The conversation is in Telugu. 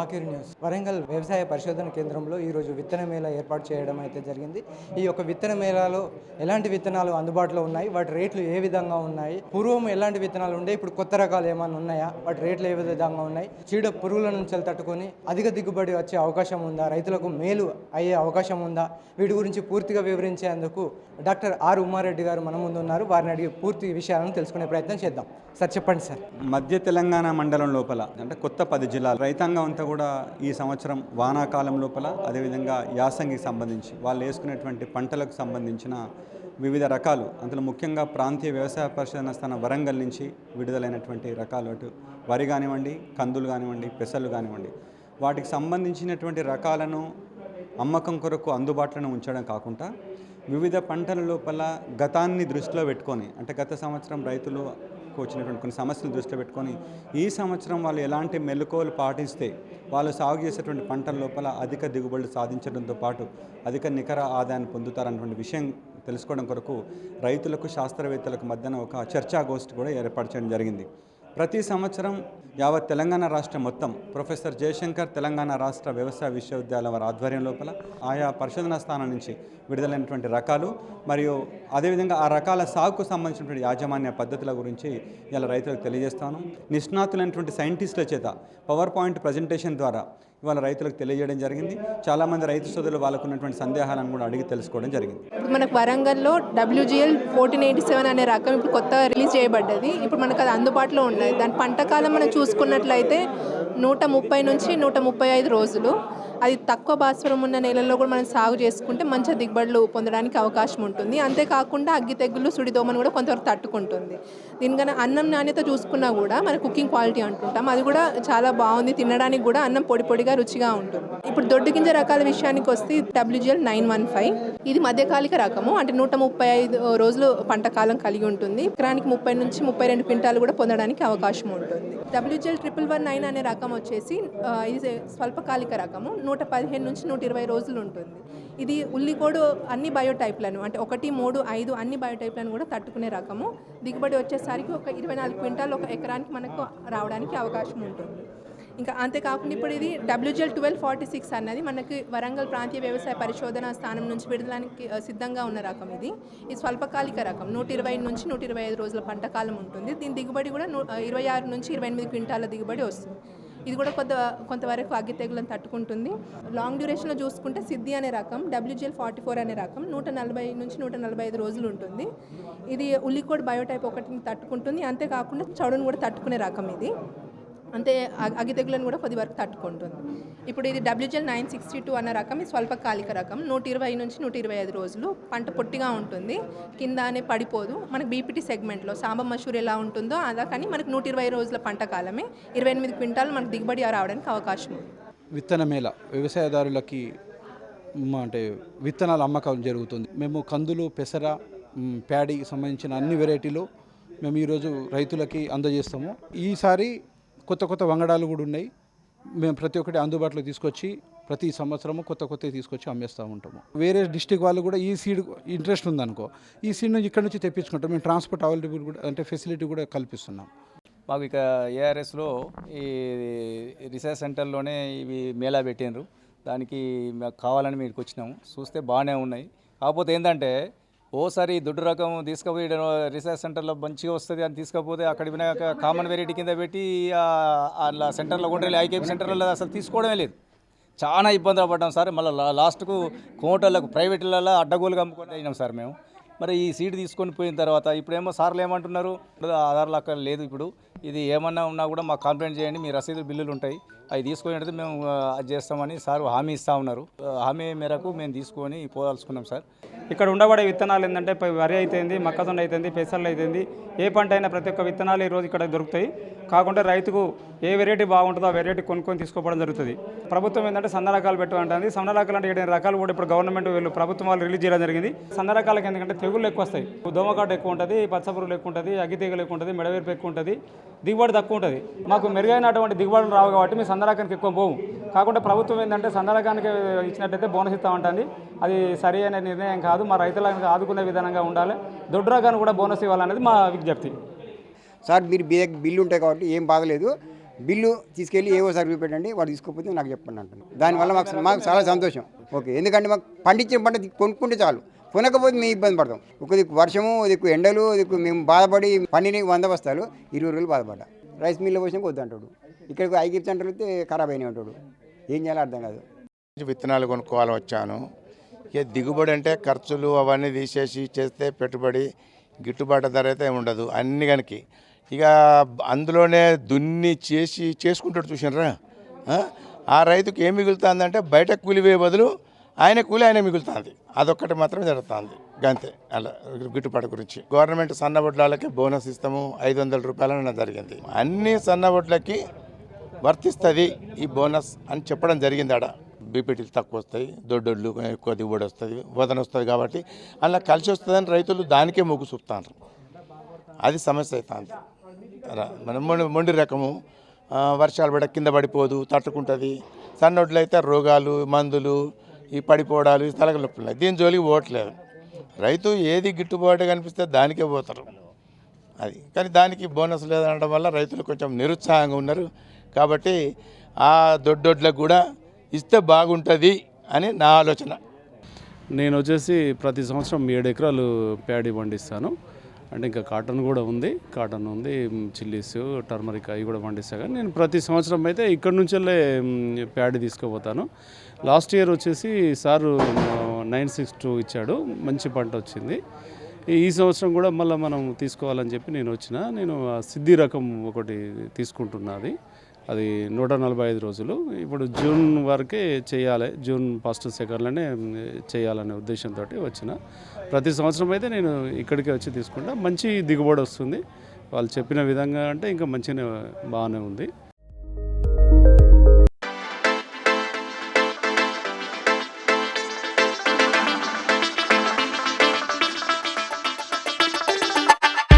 ఆకిర్ న్యూస్. వరంగల్ వ్యవసాయ పరిశోధన కేంద్రంలో ఈరోజు విత్తన మేళ ఏర్పాటు చేయడం అయితే జరిగింది. ఈ యొక్క విత్తన మేళాలో ఎలాంటి విత్తనాలు అందుబాటులో ఉన్నాయి? వాటి రేట్లు ఏ విధంగా ఉన్నాయి? పూర్వం ఎలాంటి విత్తనాలు ఉండే? ఇప్పుడు కొత్త రకాలు ఏమైనా ఉన్నాయా? వాటి రేట్లు ఏ విధంగా ఉన్నాయి? చీడ పురుగుల నుంచి తట్టుకొని అధిక దిగుబడి వచ్చే అవకాశం ఉందా? రైతులకు మేలు అయ్యే అవకాశం ఉందా? వీటి గురించి పూర్తిగా వివరించేందుకు డాక్టర్ ఆర్ ఉమారెడ్డి గారు మన ముందు ఉన్నారు. వారిని అడిగి పూర్తి విషయాలను తెలుసుకునే ప్రయత్నం చేద్దాం. సార్ చెప్పండి సార్. మధ్య తెలంగాణ మండలం లోపల అంటే కొత్త పది జిల్లాలు రైతాంగం అంతా కూడా ఈ సంవత్సరం వానాకాలం లోపల అదేవిధంగా యాసంగికి సంబంధించి వాళ్ళు వేసుకునేటువంటి పంటలకు సంబంధించిన వివిధ రకాలు అందులో ముఖ్యంగా ప్రాంతీయ వ్యవసాయ పరిశోధన స్థానం వరంగల్ నుంచి విడుదలైనటువంటి రకాలు అటు వరి కానివ్వండి కందులు కానివ్వండి పెసలు కానివ్వండి. వాటికి సంబంధించినటువంటి రకాలను అమ్మకం కొరకు అందుబాటులో ఉంచడం కాకుండా వివిధ పంటల లోపల గతాన్ని దృష్టిలో పెట్టుకొని అంటే గత సంవత్సరం రైతులు వచ్చినటువంటి కొన్ని సమస్యలు దృష్టిలో పెట్టుకొని ఈ సంవత్సరం వాళ్ళు ఎలాంటి మెలకువలు పాటిస్తే వాళ్ళు సాగు చేసేటువంటి పంటల లోపల అధిక దిగుబడులు సాధించడంతో పాటు అధిక నికర ఆదాయాన్ని పొందుతారన్నటువంటి విషయం తెలుసుకోవడం కొరకు రైతులకు శాస్త్రవేత్తలకు మధ్యన ఒక చర్చాగోష్ఠి కూడా ఏర్పాటు చేయడం జరిగింది. ప్రతి సంవత్సరం యావత్ తెలంగాణ రాష్ట్రం మొత్తం ప్రొఫెసర్ జయశంకర్ తెలంగాణ రాష్ట్ర వ్యవసాయ విశ్వవిద్యాలయం వారి ఆధ్వర్యం లోపల ఆయా పరిశోధనా స్థానం నుంచి విడుదలైనటువంటి రకాలు మరియు అదేవిధంగా ఆ రకాల సాగుకు సంబంధించినటువంటి యాజమాన్య పద్ధతుల గురించి ఇలా రైతులకు తెలియజేస్తాను. నిష్ణాతులైనటువంటి సైంటిస్టుల చేత పవర్ పాయింట్ ప్రజెంటేషన్ ద్వారా ఇవాళ రైతులకు తెలియజేయడం జరిగింది. చాలామంది రైతు సోదరులు వాళ్ళకు ఉన్నటువంటి సందేహాలను కూడా అడిగి తెలుసుకోవడం జరిగింది. ఇప్పుడు మనకు వరంగల్లో డబ్ల్యూజిఎల్ ఫోర్టీన్ ఎయిటీ సెవెన్ అనే రకం ఇప్పుడు కొత్త రిలీజ్ చేయబడ్డది. ఇప్పుడు మనకు అది అందుబాటులో ఉన్నది. దాని పంట కాలం మనం చూసుకున్నట్లయితే నూట ముప్పై నుంచి నూట ముప్పై ఐదు రోజులు. అది తక్కువ భాస్వరం ఉన్న నేలల్లో కూడా మనం సాగు చేసుకుంటే మంచి దిగుబడులు పొందడానికి అవకాశం ఉంటుంది. అంతేకాకుండా అగ్గి తెగులు సుడిదోమను కూడా కొంతవరకు తట్టుకుంటుంది. దీనికన్నా అన్నం నాణ్యత చూసుకున్నా కూడా మన కుకింగ్ క్వాలిటీ అంటుంటాం అది కూడా చాలా బాగుంది. తినడానికి కూడా అన్నం పొడి పొడిగా రుచిగా ఉంటుంది. ఇప్పుడు దొడ్డు గింజ రకాల విషయానికి వస్తే డబ్ల్యూజిఎల్ నైన్ వన్ ఫైవ్. ఇది మధ్యకాలిక రకము. అంటే నూట ముప్పై ఐదు రోజులు పంట కాలం కలిగి ఉంటుంది. ఎకరానికి ముప్పై నుంచి ముప్పై రెండు క్వింటాలు కూడా పొందడానికి అవకాశం ఉంటుంది. డబ్ల్యూజిఎల్ ట్రిపుల్ వన్ నైన్ అనే రకం వచ్చేసి ఇది స్వల్పకాలిక రకము. నూట పదిహేను నుంచి నూట ఇరవై రోజులు ఉంటుంది. ఇది ఉల్లికోడు అన్ని బయోటైప్లను అంటే ఒకటి మూడు ఐదు అన్ని బయోటైప్లను కూడా తట్టుకునే రకము. దిగుబడి వచ్చేసరికి ఒక ఇరవై నాలుగు క్వింటాల్ ఒక ఎకరానికి మనకు రావడానికి అవకాశం ఉంటుంది. ఇంకా అంతేకాకుండా ఇప్పుడు ఇది డబ్ల్యూజిఎల్ ట్వెల్వ్ ఫార్టీ సిక్స్ అన్నది మనకి వరంగల్ ప్రాంతీయ వ్యవసాయ పరిశోధన స్థానం నుంచి విడుదలడానికి సిద్ధంగా ఉన్న రకం ఇది. ఇది స్వల్పకాలిక రకం నూట ఇరవై నుంచి నూట ఇరవై ఐదు రోజుల పంట కాలం ఉంటుంది. దీని దిగుబడి కూడా ఇరవై ఆరు నుంచి ఇరవై ఎనిమిది క్వింటాల దిగుబడి వస్తుంది. ఇది కూడా కొంత కొంతవరకు అగ్గి తెగులను తట్టుకుంటుంది లాంగ్ డ్యూరేషన్లో చూసుకుంటే సిద్ధి అనే రకం డబ్ల్యూజిఎల్ ఫార్టీ ఫోర్ అనే రకం నూట నలభై నుంచి నూట నలభై ఐదు రోజులు ఉంటుంది. ఇది ఉల్లికోడ్ బయోటైప్ ఒకటిని తట్టుకుంటుంది. అంతేకాకుండా చౌడును కూడా తట్టుకునే రకం ఇది. అంతే అగ్గి తెగులను కూడా కొద్ది వరకు తట్టుకుంటుంది. ఇప్పుడు ఇది డబ్ల్యూజెల్ నైన్ సిక్స్టీ టూ అన్న రకం ఇది స్వల్పకాలిక రకం. నూట ఇరవై నుంచి నూట ఇరవై ఐదు రోజులు పంట పొట్టిగా ఉంటుంది. కింద అనే పడిపోదు. మనకు బీపీటీ సెగ్మెంట్లో సాంబ మషూర్ ఎలా ఉంటుందో అలా కానీ మనకు నూట ఇరవై రోజుల పంట కాలమే. ఇరవై ఎనిమిది క్వింటాలు మనకు దిగుబడి రావడానికి అవకాశం ఉంది. విత్తన మేళ వ్యవసాయదారులకి అంటే విత్తనాల అమ్మకం జరుగుతుంది. మేము కందులు పెసర ప్యాడీకి సంబంధించిన అన్ని వెరైటీలు మేము ఈరోజు రైతులకి అందజేస్తాము. ఈసారి కొత్త కొత్త వంగడాలు కూడా ఉన్నాయి. మేము ప్రతి ఒక్కటి అందుబాటులో తీసుకొచ్చి ప్రతి సంవత్సరము కొత్త కొత్తవి తీసుకొచ్చి అమ్మేస్తూ ఉంటాము. వేరే డిస్టిక్ వాళ్ళు కూడా ఈ సీడ్ ఇంట్రెస్ట్ ఉందనుకో ఈ సీడ్ నుంచి ఇక్కడ నుంచి తెప్పించుకుంటాం. మేము ట్రాన్స్పోర్ట్ అవైలబుల్ కూడా అంటే ఫెసిలిటీ కూడా కల్పిస్తున్నాం. మాకు ఇక ఏఆర్ఎస్లో ఈ రీసెర్చ్ సెంటర్లోనే ఇవి మేళా పెట్టినారు దానికి మాకు కావాలని మీకు వచ్చినాము. చూస్తే బాగానే ఉన్నాయి. కాకపోతే ఏంటంటే ఓసారి దుడ్డు రకం తీసుకుపోయి రీసెర్చ్ సెంటర్లో మంచిగా వస్తుంది అని తీసుకపోతే అక్కడ కామన్ వెరైటీ కింద పెట్టి అలా సెంటర్లో కొంటే ఐకేపీ సెంటర్లో అసలు తీసుకోవడమే లేదు. చాలా ఇబ్బందులు పడ్డాం సార్. మళ్ళీ లాస్ట్కు కోటలకు ప్రైవేట్లలో అడ్డగోలుగా అమ్ముకొని అయినాం సార్ మేము. మరి ఈ సీట్ తీసుకొని పోయిన తర్వాత ఇప్పుడేమో సార్లు ఏమంటున్నారు ఆధార్లు అక్కడ లేదు ఇప్పుడు. ఇది ఏమన్నా ఉన్నా కూడా మాకు కంప్లైంట్ చేయండి మీ రసీదు బిల్లులు ఉంటాయి. అవి తీసుకొని మేము అది చేస్తామని సార్ హామీ ఇస్తా ఉన్నారు. హామీ మేరకు మేము తీసుకొని పోదాల్చుకున్నాం సార్. ఇక్కడ ఉండబడే విత్తనాలు ఏంటంటే వరి అయితేంది మొక్కజొన్న అయితేంది పెసర్లు అయితేంది ఏ పంట అయినా ప్రతి ఒక్క విత్తనాలు ఈరోజు ఇక్కడ దొరుకుతాయి. కాకుండా రైతుకు ఏ వెరైటీ బాగుంటుందో ఆ వెరైటీ కొనుక్కొని తీసుకోవడం జరుగుతుంది. ప్రభుత్వం ఏంటంటే సన్న రకాలు పెట్టమంటుంది సన్న రకాలు అంటే ఏడు రకాలు కూడా ఇప్పుడు గవర్నమెంట్ వీళ్ళు ప్రభుత్వం వాళ్ళు రిలీజ్ చేయడం జరిగింది. సన్న రకాలకి ఎందుకంటే తెగుళ్ళు ఎక్కువ వస్తాయి. దోమకాటు ఎక్కువ ఉంటుంది పచ్చపురులు ఎక్కువ ఉంటుంది అగ్గి తెగులు ఎక్కువ ఉంటుంది మెడవేర్పు ఎక్కువ ఉంటుంది. దిగుబడి తక్కువ ఉంటుంది. మాకు మెరుగైనటువంటి దిగుబడులు రావు కాబట్టి మేము సందరకానికి ఎక్కువ పోము కాకుండా ప్రభుత్వం ఏంటంటే సందరకానికి ఇచ్చినట్టయితే బోనస్ ఇస్తామంటుంది. అది సరి అయిన నిర్ణయం కాదు. మా రైతులను ఆదుకునే విధానంగా ఉండాలి. దొడ్డు రకాన్ని కూడా బోనస్ ఇవ్వాలనేది మా విజ్ఞప్తి. సార్ మీరు మీ బిల్లు ఉంటాయి కాబట్టి ఏం బాధలేదు బిల్లు తీసుకెళ్ళి ఏవో సార్ చూపెట్టండి వాడు తీసుకోకపోతే నాకు చెప్పండి అంటున్నాను దానివల్ల మాకు మాకు చాలా సంతోషం. ఓకే. ఎందుకంటే మాకు పండించిన పంట కొనుక్కుంటే చాలు. కొనకపోతే మేము ఇబ్బంది పడతాం. ఒక దిక్కు వర్షము దిక్కు ఎండలు దిక్కు మేము బాధపడి పన్నెండు వంద బస్తాలు ఇరవై రోజులు బాధపడ్డా. రైస్ మిల్లు పోసిన వద్దంటాడు ఇక్కడికి ఐగిరి సెంటర్ వస్తే ఖరాబ్ అయినాయి అంటాడు. ఏం చేయాలో అర్థం కాదు. విత్తనాలు కొనుక్కోవాలని వచ్చాను. ఇక దిగుబడి అంటే ఖర్చులు అవన్నీ తీసేసి చేస్తే పెట్టుబడి గిట్టుబాటు ధర అయితే ఉండదు. అన్ని కనుక ఇక అందులోనే దున్ని చేసి చేసుకుంటాడు చూసినరా? ఆ? రైతుకు ఏం మిగులుతుందంటే బయట కూలివే బదులు ఆయన కూలి ఆయన మిగులుతుంది. అదొక్కటి మాత్రం జరుగుతుంది. గంతే. అలా గిట్టుబాటు గురించి. గవర్నమెంట్ సన్నబొడ్లకి బోనస్ ఇస్తాము. ఐదు వందల రూపాయలు జరిగింది. అన్ని సన్నబొడ్లకి వర్తిస్తుంది ఈ బోనస్ అని చెప్పడం జరిగింది ఆడ. బీపీటీలు తక్కువ వస్తాయి దొడ్డొడ్లు ఎక్కువ దిగుబడి వస్తుంది వదన వస్తుంది కాబట్టి అలా కలిసి వస్తుందని రైతులు దానికే మొగ్గు చూపుతారు అది సమస్య అవుతుంది మన మొండి మొండి రకము. వర్షాలు పడ కింద పడిపోదు తట్టుకుంటుంది. సన్నొడ్లు అయితే రోగాలు మందులు ఈ పడిపోవడాలు ఈ తలక నొప్పులు దీని జోలికి పోవట్లేదు. రైతు ఏది గిట్టుబాటు కనిపిస్తే దానికే పోతారు. అది. కానీ దానికి బోనస్ లేదనడం వల్ల రైతులు కొంచెం నిరుత్సాహంగా ఉన్నారు. కాబట్టి ఆ దొడ్డొడ్లకు కూడా ఇస్తే బాగుంటుంది అని నా ఆలోచన. నేను వచ్చేసి ప్రతి సంవత్సరం ఏడు ఎకరాలు ప్యాడీ పండిస్తాను. అంటే ఇంకా కాటన్ కూడా ఉంది కాటన్ ఉంది చిల్లీస్ టర్మరిక్ అవి కూడా పండిస్తాను కానీ నేను ప్రతి సంవత్సరం అయితే ఇక్కడ నుంచెల్లే ప్యాడ్ తీసుకుపోతాను. లాస్ట్ ఇయర్ వచ్చేసి సారు నైన్ సిక్స్ టూ ఇచ్చాడు మంచి పంట వచ్చింది. ఈ- సంవత్సరం కూడా మళ్ళీ మనం తీసుకోవాలని చెప్పి నేను వచ్చిన నేను ఆ సిద్ధి రకం ఒకటి తీసుకుంటున్నది అది నూట నలభై ఐదు రోజులు. ఇప్పుడు జూన్ వరకే చేయాలి. జూన్ ఫస్ట్ సెకండ్లోనే చేయాలనే ఉద్దేశంతో వచ్చిన. ప్రతి సంవత్సరం అయితే నేను ఇక్కడికే వచ్చి తీసుకుంటా. మంచి దిగుబడి వస్తుంది. వాళ్ళు చెప్పిన విధంగా అంటే ఇంకా మంచిగా బాగానే ఉంది.